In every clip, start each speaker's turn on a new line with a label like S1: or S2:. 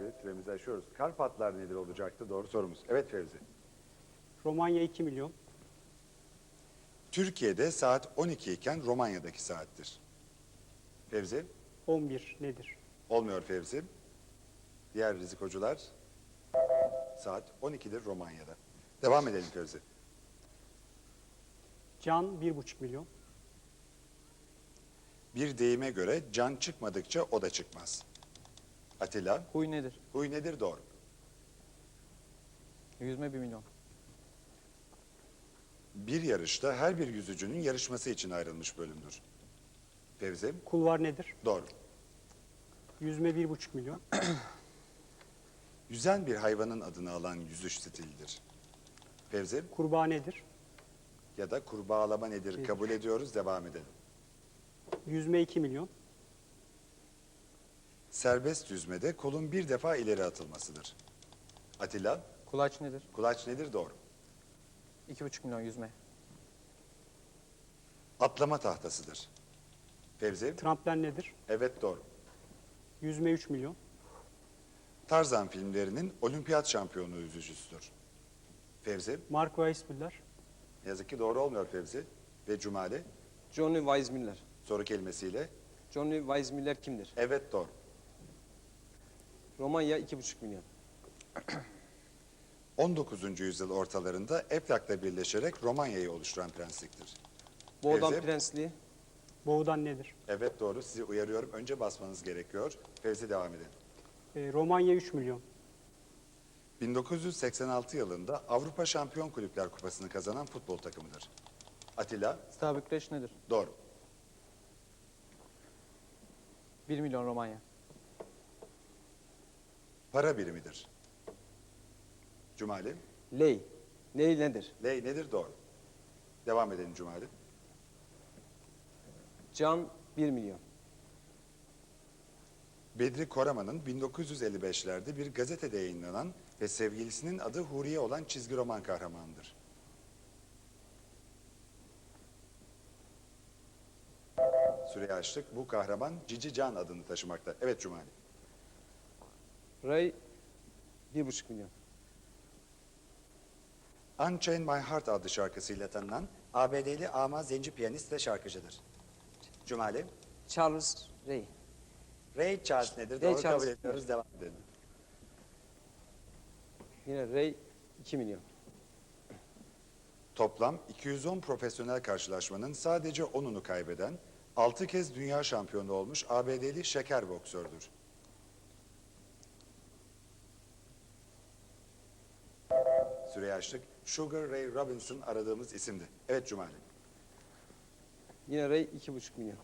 S1: ve süremizi aşıyoruz. Karpatlar nedir olacaktı doğru sorumuz. Evet Fevzi.
S2: Romanya 2 milyon.
S1: Türkiye'de saat 12 iken Romanya'daki saattir. Fevzi.
S2: 11 nedir?
S1: Olmuyor Fevzi. Diğer rizikocular. Saat 12'dir Romanya'da. Devam edelim Fevzi.
S2: Can 1,5 milyon.
S1: Bir deyime göre can çıkmadıkça o da çıkmaz. Atilla.
S3: Huy nedir?
S1: Huy nedir doğru.
S3: Yüzme 1 milyon.
S1: Bir yarışta her bir yüzücünün yarışması için ayrılmış bölümdür. Fevzi.
S2: Kulvar nedir?
S1: Doğru.
S2: Yüzme 1,5 milyon.
S1: Yüzen bir hayvanın adını alan yüzüş stilidir. Fevzi
S2: Kurbağa nedir?
S1: ya da kurbağalama nedir kabul ediyoruz devam edelim.
S2: Yüzme 2 milyon.
S1: Serbest yüzmede kolun bir defa ileri atılmasıdır. Atilla
S3: Kulaç nedir?
S1: kulaç nedir doğru.
S3: 2,5 milyon yüzme.
S1: Atlama tahtasıdır. Fevzi
S2: Tramplen nedir?
S1: evet doğru.
S2: Yüzme 3 milyon.
S1: Tarzan filmlerinin olimpiyat şampiyonu yüzücüsüdür. Fevzi
S2: Mark Weissmuller.
S1: yazık ki doğru olmuyor Fevzi ve Cumali
S4: Johnny Weissmuller.
S1: soru kelimesiyle
S4: Johnny Weissmuller kimdir?
S1: evet doğru.
S4: Romanya 2,5 milyon.
S1: 19. yüzyıl ortalarında Eflak'la birleşerek Romanya'yı oluşturan prensliktir.
S4: Boğdan
S1: Fevzi?
S4: Prensliği.
S2: Boğdan nedir?
S1: Evet doğru sizi uyarıyorum. Önce basmanız gerekiyor. Fevzi devam edelim.
S2: E, Romanya 3 milyon.
S1: 1986 yılında Avrupa Şampiyon Kulüpler Kupası'nı kazanan futbol takımıdır. Atilla
S3: Star Bükreş nedir?
S1: doğru.
S3: 1 milyon Romanya.
S1: Para birimidir. Cumali.
S4: Ley. Ley nedir?
S1: Ley nedir? Doğru. Devam edelim Cumali.
S4: Can 1 milyon.
S1: Bedri Koraman'ın 1955'lerde bir gazetede yayınlanan ve sevgilisinin adı Huriye olan çizgi roman kahramanıdır. Süreyi açtık. Bu kahraman Cici Can adını taşımakta. Evet Cumali.
S4: Ray 1,5 milyon.
S1: Unchain My Heart adlı şarkısıyla tanınan ABD'li ama zenci piyanist ve şarkıcıdır. Cumali.
S4: Charles Ray.
S1: Ray Charles nedir?
S4: Ray
S1: Doğru
S4: Charles.
S1: kabul ediyoruz. Devam edelim.
S4: Yine Ray 2 milyon.
S1: Toplam 210 profesyonel karşılaşmanın sadece 10'unu kaybeden, 6 kez dünya şampiyonu olmuş ABD'li şeker boksördür. Süreyi açtık. Sugar Ray Robinson aradığımız isimdi. Evet Cumali.
S4: Yine Ray 2,5 milyon.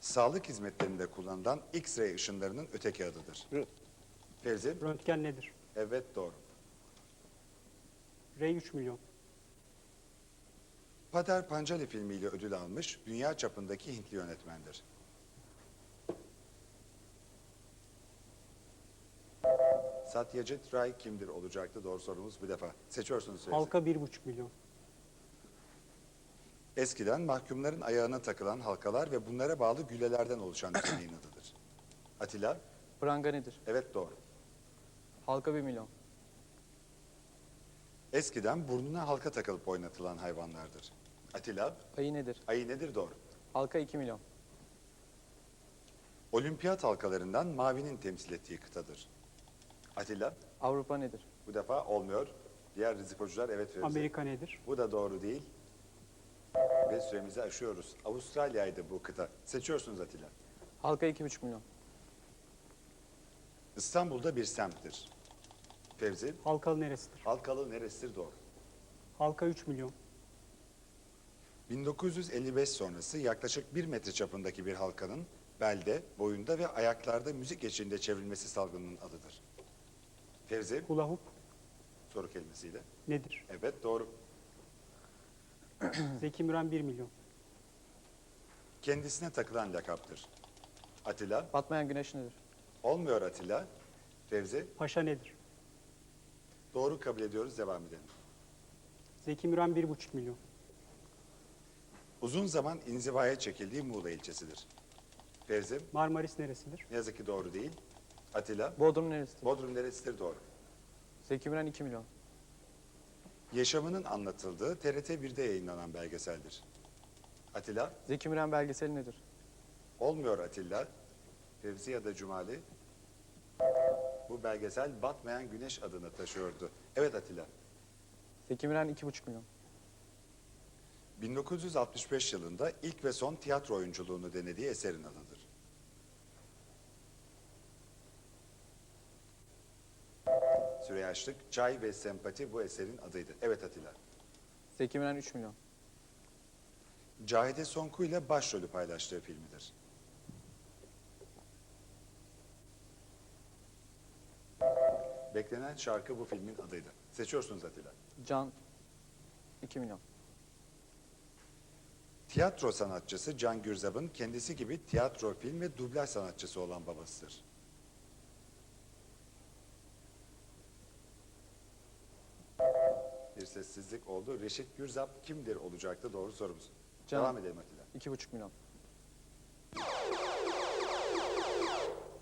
S1: Sağlık hizmetlerinde kullanılan X-ray ışınlarının öteki adıdır.
S4: Rö-
S1: Fevzi?
S2: Röntgen nedir?
S1: Evet doğru.
S2: Ray 3 milyon.
S1: Pater Pancali filmiyle ödül almış dünya çapındaki Hintli yönetmendir. Satyajit Ray kimdir olacaktı doğru sorumuz bir defa. Seçiyorsunuz Fevzi.
S2: Halka 1,5 milyon.
S1: Eskiden mahkumların ayağına takılan halkalar ve bunlara bağlı gülelerden oluşan düzeneğin adıdır. Atilla,
S3: Pranga nedir?
S1: evet doğru.
S3: Halka 1 milyon.
S1: Eskiden burnuna halka takılıp oynatılan hayvanlardır. Atilla,
S3: Ayı nedir?
S1: ayı nedir doğru.
S3: Halka 2 milyon.
S1: Olimpiyat halkalarından mavinin temsil ettiği kıtadır. Atilla,
S3: Avrupa nedir?
S1: bu defa olmuyor. Diğer rizikocular evet Fevzi.
S2: Amerika nedir?
S1: Bu da doğru değil. Ve süremizi aşıyoruz. Avustralya'ydı bu kıta. Seçiyorsunuz Atilla.
S3: Halka 2,5 milyon.
S1: İstanbul'da bir semttir. Fevzi,
S2: Halkalı neresidir?
S1: Halkalı neresidir doğru.
S2: Halka 3 milyon.
S1: 1955 sonrası yaklaşık bir metre çapındaki bir halkanın belde, boyunda ve ayaklarda müzik eşliğinde çevrilmesi salgının adıdır. Fevzi,
S2: Hula hoop
S1: soru kelimesiyle.
S2: nedir?
S1: Evet doğru.
S2: Zeki Müren 1 milyon.
S1: Kendisine takılan lakaptır. Atilla,
S3: Batmayan güneş nedir?
S1: olmuyor Atilla. Fevzi,
S2: Paşa nedir?
S1: doğru kabul ediyoruz, devam edelim.
S2: Zeki Müren 1,5 milyon.
S1: Uzun zaman inzivaya çekildiği Muğla ilçesidir. Fevzi,
S2: Marmaris neresidir?
S1: ne yazık ki doğru değil. Atilla.
S3: Bodrum neresidir?
S1: Bodrum neresidir doğru.
S3: Zeki Müren 2 milyon.
S1: Yaşamının anlatıldığı TRT 1'de yayınlanan belgeseldir. Atilla.
S3: Zeki Müren belgeseli nedir?
S1: Olmuyor Atilla. Fevzi ya da Cumali. Bu belgesel Batmayan Güneş adını taşıyordu. Evet Atilla.
S3: Zeki Müren 2,5 milyon.
S1: 1965 yılında ilk ve son tiyatro oyunculuğunu denediği eserin adıdır. Süreyya Açlık, Çay ve Sempati bu eserin adıydı. Evet Atilla.
S3: Zeki Müren 3 milyon.
S1: Cahide Sonku ile başrolü paylaştığı filmidir. Beklenen şarkı bu filmin adıydı. Seçiyorsunuz Atilla.
S3: Can 2 milyon.
S1: Tiyatro sanatçısı Can Gürzap'ın kendisi gibi tiyatro, film ve dublaj sanatçısı olan babasıdır. Bir sessizlik oldu. Reşit Gürzap kimdir olacaktı doğru sorumuz.
S3: Can.
S1: Devam edelim Atilla.
S3: 2,5 milyon.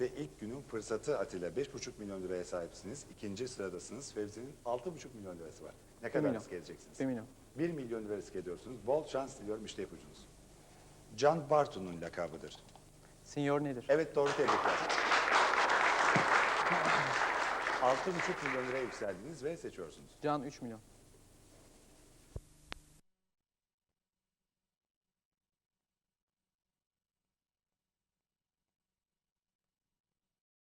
S1: Ve ilk günün fırsatı Atilla. 5,5 milyon liraya sahipsiniz. İkinci sıradasınız. Fevzi'nin 6,5 milyon lirası var. Ne kadar
S3: milyon.
S1: risk edeceksiniz?
S3: 1 milyon.
S1: 1 milyon lira risk ediyorsunuz. Bol şans diliyorum işte ipucunuz. Can Bartu'nun lakabıdır.
S3: Senior nedir?
S1: Evet doğru tebrikler. 6,5 milyon liraya yükseldiniz ve seçiyorsunuz.
S3: Can 3 milyon.